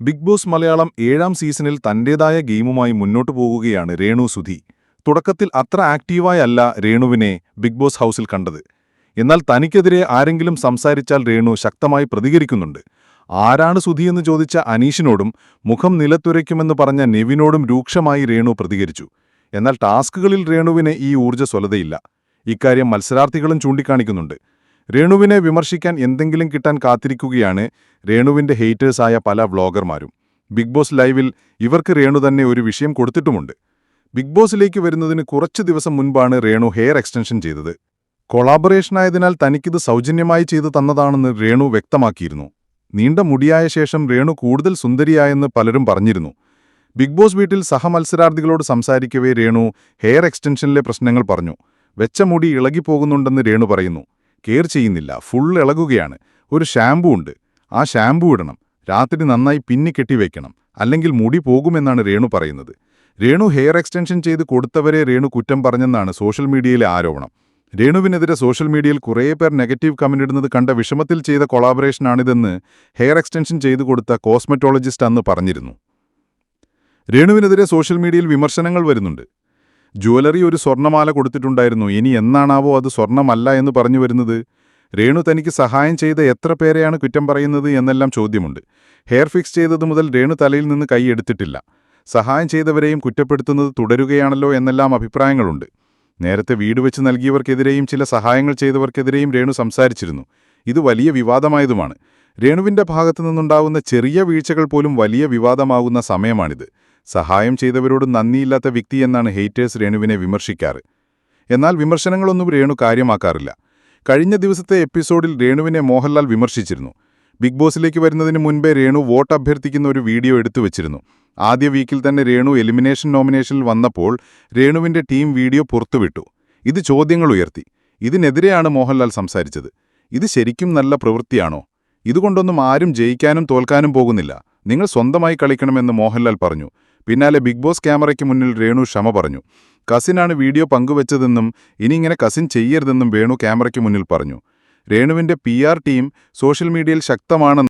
Big boss Malayalam ഏഴാം സീസണിൽ തന്റേതായ ഗെയിമുമായി മുന്നോട്ടു പോകുകയാണ് രേണു സുധി. തുടക്കത്തിൽ അത്ര ആക്റ്റീവായല്ല രേണുവിനെ ബിഗ് ബോസ് ഹൗസിൽ കണ്ടത്. എന്നാൽ തനിക്കെതിരെ ആരെങ്കിലും സംസാരിച്ചാൽ രേണു ശക്തമായി പ്രതികരിക്കുന്നുണ്ട്. ആരാണ് സുധിയെന്ന് ചോദിച്ച അനീഷിനോടും മുഖം നിലത്തുരയ്ക്കുമെന്ന് പറഞ്ഞ നെവിനോടും രൂക്ഷമായി രേണു പ്രതികരിച്ചു. എന്നാൽ ടാസ്കുകളിൽ രേണുവിന് ഈ ഊർജസ്വലതയില്ല. ഇക്കാര്യം മത്സരാർത്ഥികളും ചൂണ്ടിക്കാണിക്കുന്നുണ്ട്. രേണുവിനെ വിമർശിക്കാൻ എന്തെങ്കിലും കിട്ടാൻ കാത്തിരിക്കുകയാണ് രേണുവിന്റെ ഹെയ്റ്റേഴ്സായ പല വ്ളോഗർമാരും. ബിഗ് ബോസ് ലൈവിൽ ഇവർക്ക് രേണു തന്നെ ഒരു വിഷയം കൊടുത്തിട്ടുമുണ്ട്. ബിഗ് ബോസിലേക്ക് വരുന്നതിന് കുറച്ച് ദിവസം മുൻപാണ് രേണു ഹെയർ എക്സ്റ്റൻഷൻ ചെയ്തത്. കൊളാബറേഷനായതിനാൽ തനിക്കിത് സൗജന്യമായി ചെയ്തു തന്നതാണെന്ന് രേണു വ്യക്തമാക്കിയിരുന്നു. നീണ്ട മുടിയായ ശേഷം രേണു കൂടുതൽ സുന്ദരിയായെന്ന് പലരും പറഞ്ഞിരുന്നു. ബിഗ് ബോസ് വീട്ടിൽ സഹമത്സരാർത്ഥികളോട് സംസാരിക്കവേ രേണു ഹെയർ എക്സ്റ്റൻഷനിലെ പ്രശ്നങ്ങൾ പറഞ്ഞു. വെച്ച മുടി ഇളകിപ്പോകുന്നുണ്ടെന്ന് രേണു പറയുന്നു. കെയർ ചെയ്യുന്നില്ല ഫുൾ ഇളകുകയാണ്. ഒരു ഷാമ്പൂ ഉണ്ട്. ആ ഷാമ്പൂ ഇടണം. രാത്രി നന്നായി പിന്നി കെട്ടിവെക്കണം അല്ലെങ്കിൽ മുടി പോകുമെന്നാണ് രേണു പറയുന്നത്. രേണു ഹെയർ എക്സ്റ്റൻഷൻ ചെയ്ത് കൊടുത്തവരെ രേണു കുറ്റം പറഞ്ഞെന്നാണ് സോഷ്യൽ മീഡിയയിലെ ആരോപണം. രേണുവിനെതിരെ സോഷ്യൽ മീഡിയയിൽ കുറേ പേർ നെഗറ്റീവ് കമന്റ് ഇടുന്നത് കണ്ട വിഷമത്തിൽ ചെയ്ത കൊളാബറേഷനാണിതെന്ന് ഹെയർ എക്സ്റ്റൻഷൻ ചെയ്തു കൊടുത്ത കോസ്മെറ്റോളജിസ്റ്റ് അന്ന് പറഞ്ഞിരുന്നു. രേണുവിനെതിരെ സോഷ്യൽ മീഡിയയിൽ വിമർശനങ്ങൾ വരുന്നുണ്ട്. ജുവലറി ഒരു സ്വർണമാല കൊടുത്തിട്ടുണ്ടായിരുന്നു. ഇനി എന്നാണാവോ അത് സ്വർണമല്ല എന്ന് പറഞ്ഞു വരുന്നത്? രേണു തനിക്ക് സഹായം ചെയ്ത എത്ര പേരെയാണ് കുറ്റം പറയുന്നത് എന്നെല്ലാം ചോദ്യമുണ്ട്. ഹെയർ ഫിക്സ് ചെയ്തതു മുതൽ രേണു തലയിൽ നിന്ന് കൈയെടുത്തിട്ടില്ല സഹായം ചെയ്തവരെയും കുറ്റപ്പെടുത്തുന്നത് തുടരുകയാണല്ലോ എന്നെല്ലാം അഭിപ്രായങ്ങളുണ്ട്. നേരത്തെ വീട് വെച്ച് നൽകിയവർക്കെതിരെയും ചില സഹായങ്ങൾ ചെയ്തവർക്കെതിരെയും രേണു സംസാരിച്ചിരുന്നു. ഇത് വലിയ വിവാദമായതുമാണ്. രേണുവിന്റെ ഭാഗത്തു നിന്നുണ്ടാവുന്ന ചെറിയ വീഴ്ചകൾ പോലും വലിയ വിവാദമാകുന്ന സമയമാണിത്. സഹായം ചെയ്തവരോട് നന്ദിയില്ലാത്ത വ്യക്തി എന്നാണ് ഹെയ്റ്റേഴ്സ് രേണുവിനെ വിമർശിക്കാറ്. എന്നാൽ വിമർശനങ്ങളൊന്നും രേണു കാര്യമാക്കാറില്ല. കഴിഞ്ഞ ദിവസത്തെ എപ്പിസോഡിൽ രേണുവിനെ മോഹൻലാൽ വിമർശിച്ചിരുന്നു. ബിഗ് ബോസിലേക്ക് വരുന്നതിന് മുൻപേ രേണു വോട്ട് അഭ്യർത്ഥിക്കുന്ന ഒരു വീഡിയോ എടുത്തു വെച്ചിരുന്നു. ആദ്യ വീക്കിൽ തന്നെ രേണു എലിമിനേഷൻ നോമിനേഷനിൽ വന്നപ്പോൾ രേണുവിന്റെ ടീം വീഡിയോ പുറത്തുവിട്ടു. ഇത് ചോദ്യങ്ങൾ ഉയർത്തി. ഇതിനെതിരെയാണ് മോഹൻലാൽ സംസാരിച്ചത്. ഇത് ശരിക്കും നല്ല പ്രവൃത്തിയാണോ? ഇതുകൊണ്ടൊന്നും ആരും ജയിക്കാനും തോൽക്കാനും പോകുന്നില്ല. നിങ്ങൾ സ്വന്തമായി കളിക്കണമെന്ന് മോഹൻലാൽ പറഞ്ഞു. പിന്നാലെ ബിഗ് ബോസ് ക്യാമറയ്ക്ക് മുന്നിൽ രേണു ക്ഷമ പറഞ്ഞു. കസിനാണ് വീഡിയോ പങ്കുവച്ചതെന്നും ഇനി ഇങ്ങനെ കസിൻ ചെയ്യരുതെന്നും വേണു ക്യാമറയ്ക്ക് മുന്നിൽ പറഞ്ഞു. രേണുവിന്റെ പി ടീം സോഷ്യൽ മീഡിയയിൽ ശക്തമാണെന്ന്